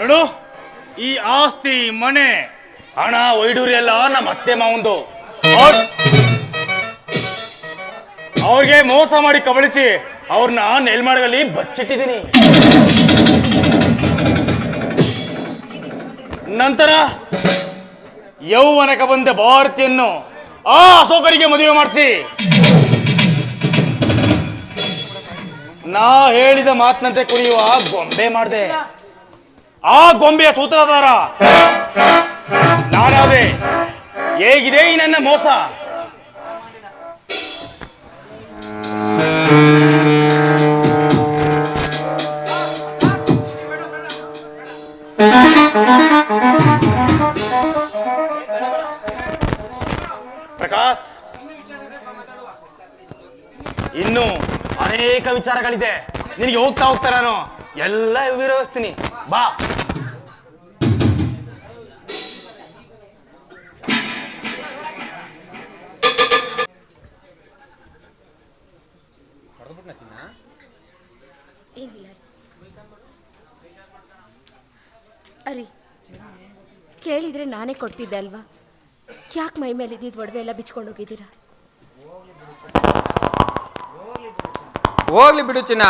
ನೋಡು, ಈ ಆಸ್ತಿ, ಮನೆ, ಹಣ ವೈಡೂರಿ ಎಲ್ಲ ನಮ್ಮ ಅತ್ತೆ ಮಾವಂದು. ಅವ್ರ್- ಅವ್ರಿಗೆ ಮೋಸ ಮಾಡಿ ಕಬಳಿಸಿ ಅವ್ರನ್ನ ನೆಲ್ಮಾಡಗಲ್ಲಿ ಬಚ್ಚಿಟ್ಟಿದ್ದೀನಿ. ನಂತರ ಯೌವನಕ್ಕೆ ಬಂದ ಭಾರತಿಯನ್ನು ಆ ಅಶೋಕರಿಗೆ ಮದುವೆ ಮಾಡಿಸಿ. ನಾ ಹೇಳಿದ ಮಾತಿನಂತೆ ಕುಡಿಯುವ ಗೊಂಬೆ ಮಾಡಿದೆ. ಆ ಗೊಂಬೆಯ ಸೂತ್ರಧಾರ ನಾನಾದೆ ಹೇಗಿದೆ ಈ ನನ್ನ ಮೋಸ? ಪ್ರಕಾಶ್, ಇನ್ನು ಅನೇಕ ವಿಚಾರಗಳಿದೆ. ನಿನಗೆ ಹೋಗ್ತಾ ಹೋಗ್ತಾ ನಾನು ಎಲ್ಲ ವಿರೋಧಿಸ್ತೀನಿ ಬಾ. ಏನಿಲ್ಲ ರೀ ಅರಿ ಕೇಳಿದ್ರೆ ನಾನೇ ಕೊಡ್ತಿದ್ದೆ ಅಲ್ವಾ? ಯಾಕೆ ಮೈ ಮೇಲೆ ಇದ್ದಿದ್ದು ಒಡವೆ ಎಲ್ಲ ಬಿಚ್ಕೊಂಡು ಹೋಗಿದ್ದೀರಾ? ಹೋಗ್ಲಿ ಬಿಡು ಚಿನ್ನ.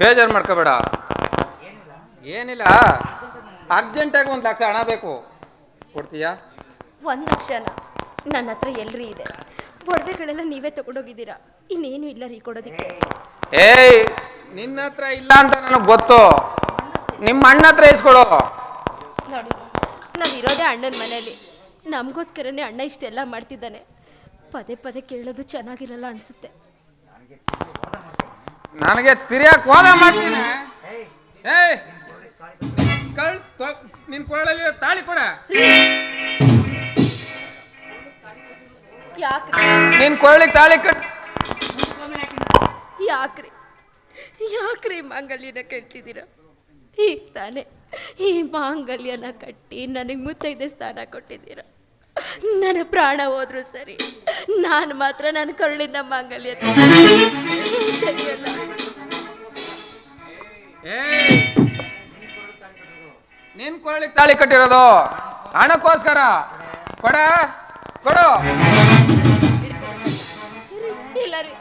ಬೇಜಾರು ಮಾಡ್ಕೋಬೇಡ. ಏನಿಲ್ಲ. ಅರ್ಜೆಂಟಾಗಿ ಒಂದು ಲಕ್ಷ ಹಣ ಬೇಕು. ಕೊಡ್ತೀಯಾ? ಒಂದು ಲಕ್ಷನ? ನನ್ನ ಹತ್ರ ಎಲ್ರಿ ಇದೆ. ಒಡವೆಗಳೆಲ್ಲ ನೀವೇ ತಗೊಂಡೋಗಿದ್ದೀರಾ? ಇನ್ನೇನು ಇಲ್ಲ ರೀ ಕೊಡೋದಿಕ್ಕೆ. ಏಯ್ ನಿನ್ನ ಹತ್ರ ಇಲ್ಲ ಅಂತ ನನಗೆ ಗೊತ್ತು. ನಿಮ್ಮ ಅಣ್ಣ ಹತ್ರ ಇಸ್ಕೊಡು. ನೋಡಿ ನಾನು ಇರೋದೇ ಅಣ್ಣನ ಮನೆಯಲ್ಲಿ. ನಮಗೋಸ್ಕರನೇ ಅಣ್ಣ ಇಷ್ಟೆಲ್ಲ ಮಾಡ್ತಿದ್ದಾನೆ. ಪದೇ ಪದೇ ಕೇಳೋದು ಚೆನ್ನಾಗಿರಲ್ಲ ಅನ್ಸುತ್ತೆ. ನನಗೆ ತಿರ್ಯಾಕ್ ಹೋದ ಮಾಡ್ತೀನಿ. ಏಯ್ ಕಳ್ ನಿನ್ ಕೊಳಲ್ಲಿ ತಾಳಿ ಕೊಡ. ಯಾಕೆ? ನಿನ್ ಕೊರಳಿಗೆ ತಾಳಿ ಕಟ್ ಯಾಕ್ರಿ? ಯಾಕ್ರಿ ಮಾಂಗಲ್ಯನ ಕಟ್ಟಿದಿರ ಈಗ ತಾನೆ ಈ ಮಾಂಗಲ್ಯನ ಕಟ್ಟಿ ನನಗೆ ಮುತ್ತೈದೆ ಸ್ಥಾನ ಕೊಟ್ಟಿದ್ದೀರ? ನನ್ನ ಪ್ರಾಣ ಹೋದ್ರು ಸರಿ ನಾನು ಮಾತ್ರ ನನ್ನ ಕರುಳಿಂದ ಮಾಂಗಲ್ಯ ನಿನ್ ಕೊರಳಿಗೆ ತಾಳಿ ಕಟ್ಟಿರೋದು ಹಣಕ್ಕೋಸ್ಕರ. ಕೊಡ ಕೊಡು. ಇಲ್ಲ ರೀ.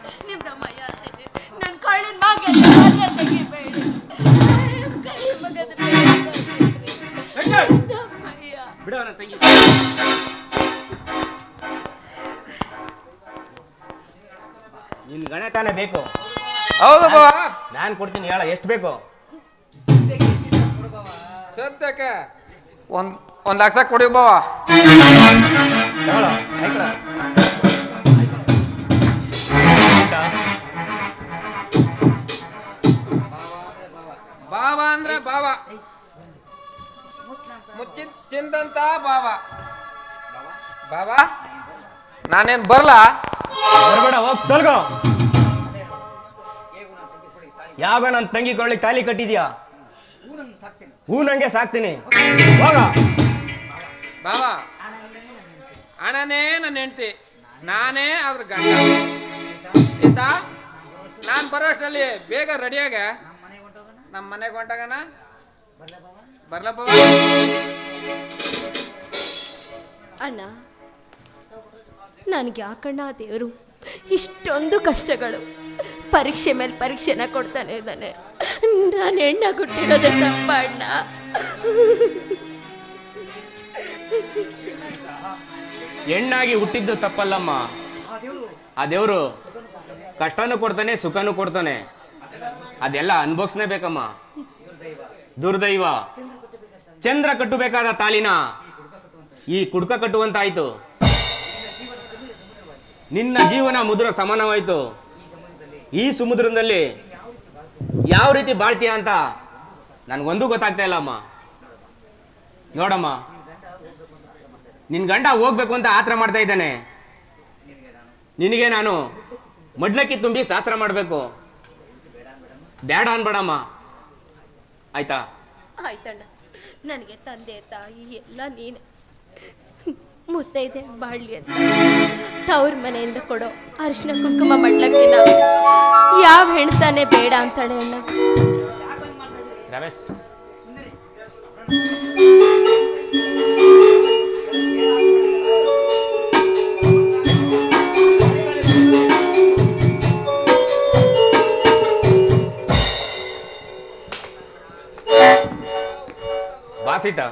ನಮ್ಮಯ್ಯ ನಿನ್ ಗಣೆ ತಾನೇ ಬೇಕು. ಹೌದು ಬಾವ ನಾನ್ ಕೊಡ್ತೀನಿ ಹೇಳ ಎಷ್ಟು ಬೇಕು? ಸದ್ಯಕ್ಕೆ ಒಂದ್ ಒಂದ್ ಲಕ್ಷ ಕೊಡಿ ಬಾವ. ಅಂದ್ರೆ ಬಾವ. ಮುಚ್ಚಿ ಚಿಂದಂತ ಬಾವ ಬಾವ ನಾನೇನ್ ಬರ್ಲಾ? ಬರಬೇಡ ಹೋಗ್ ತೊಲ್ಗೋ ಯಾವಾಗ ನನ್ನ ತಂಗಿ ಕೊಳ್ಳಿ ತಾಲಿ ಕಟ್ಟಿದ್ಯಾ? ಹೂ ನಂಗೆ ಸಾಕ್ತೀನಿ. ಹೋಗ. ಬಾವ ಅಣ್ಣನೇ ನನ್ನ ಹೆಂಡತಿ. ನಾನೇ ಅದ್ರ ಗಂಡ. ಸೀತಾ ನಾನು ಬರೋಷ್ಟರಲ್ಲಿ ಬೇಗ ರೆಡಿಯಾಗ ನಮ್ಮ ಮನೆಗೆ ಹೊಂಟಾಗಣ. ಬರ್ಲ ಬಾವ ಅಣ್ಣ, ನನಗೆ ಯಾಕಣ್ಣ ದೇವರು. ಇಷ್ಟೊಂದು ಕಷ್ಟಗಳು. ಪರೀಕ್ಷೆ ಮೇಲೆ ಪರೀಕ್ಷೆನ ಕೊಡ್ತಾನೆ ಇದ್ದಾನೆ. ನಾನು ಹೆಣ್ಣ ಕೊಟ್ಟಿರೋದೇ ತಪ್ಪ ಅಣ್ಣ. ಹೆಣ್ಣಾಗಿ ಹುಟ್ಟಿದ್ದು ತಪ್ಪಲ್ಲಮ್ಮ. ಆ ದೇವರು ಕಷ್ಟನೂ ಕೊಡ್ತಾನೆ, ಸುಖನೂ ಕೊಡ್ತಾನೆ. ಅದೆಲ್ಲ ಅನ್ಭೋಗ್ಸ್ನೇ ಬೇಕಮ್ಮ. ದುರ್ದೈವ. ಚಂದ್ರ ಕಟ್ಟಬೇಕಾದ ತಾಲಿನ ಈ ಕುಡ್ಕ ಕಟ್ಟುವಂತಾಯ್ತು. ನಿನ್ನ ಜೀವನ ಮುದ್ರ ಸಮಾನವಾಯ್ತು. ಈ ಸಮುದ್ರದಲ್ಲಿ ಯಾವ ರೀತಿ ಬಾಳ್ತೀಯ ಅಂತ ನನ್ಗೊಂದು ಗೊತ್ತಾಗ್ತಾ ಇಲ್ಲಮ್ಮ ನೋಡಮ್ಮ, ನಿನ್ ಗಂಡ ಹೋಗ್ಬೇಕು ಅಂತ ಆತರ ಮಾಡ್ತಾ ಇದ್ದಾನೆ. ನಿನಗೆ ನಾನು ಮಡ್ಲಕ್ಕಿ ತುಂಬಿ ಶಾಸ್ತ್ರ ಮಾಡಬೇಕು. ಬೇಡ ಅನ್ಬೇಡಮ್ಮ. ಆಯ್ತಾ? ಆಯ್ತಣ್ಣ. ನನಗೆ ತಂದೆ, ತಾಯಿ ಎಲ್ಲ ನೀನೆ. ಮುತ್ತೈದೆ ಬಾಳ್ಲಿ ಅಂತ ತವ್ರ ಮನೆಯಿಂದ ಕೊಡೋ ಅರಿಶಿನ, ಕುಂಕುಮ ಮಡ್ಲಕ್ಕಿನ ಯಾವ ಹೆಣ್ತಾನೆ ಬೇಡ ಅಂತಾಳೆ ಅಣ್ಣ. ಎಸ್ ಬಾ ಸೀತಾ.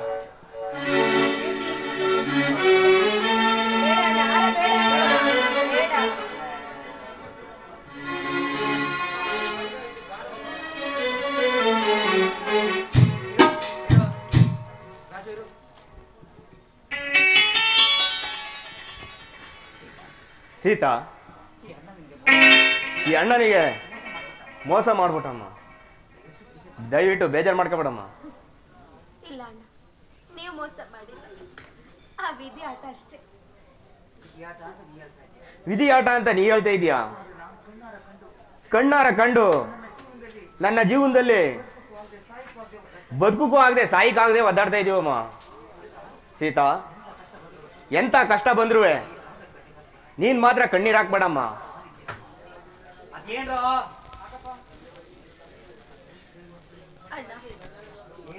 ಸೀತಾ ಈ ಅಣ್ಣನಿಗೆ ಮೋಸ ಮಾಡ್ಬಿಟ್ಟಮ್ಮ. ದಯವಿಟ್ಟು ಬೇಜಾರು ಮಾಡ್ಕೊಬೇಡಮ್ಮ. ಇಲ್ಲ ಅಣ್ಣ. ನೀವು ಮೋಸ ಮಾಡಿಲ್ಲ. ಆ ವಿಧಿ ಆಟ ಅಷ್ಟೇ. ವಿಧಿ ಆಟ ಅಂತ ನೀ ಹೇಳ್ತಾ ಇದೀಯಾ ಕಣ್ಣಾರ ಕಂಡು. ನನ್ನ ಜೀವನದಲ್ಲಿ ಬದುಕಕ್ಕೂ ಆಗದೆ ಸಾಯಿಕಾಗದೆ ಒದ್ದಾಡ್ತಾ ಇದೀವಮ್ಮ ಸೀತಾ ಎಂತ ಕಷ್ಟ ಬಂದ್ರು ನೀನ್ ಮಾತ್ರ ಕಣ್ಣೀರ್ ಹಾಕ್ಬೇಡಮ್ಮ. ಅಣ್ಣ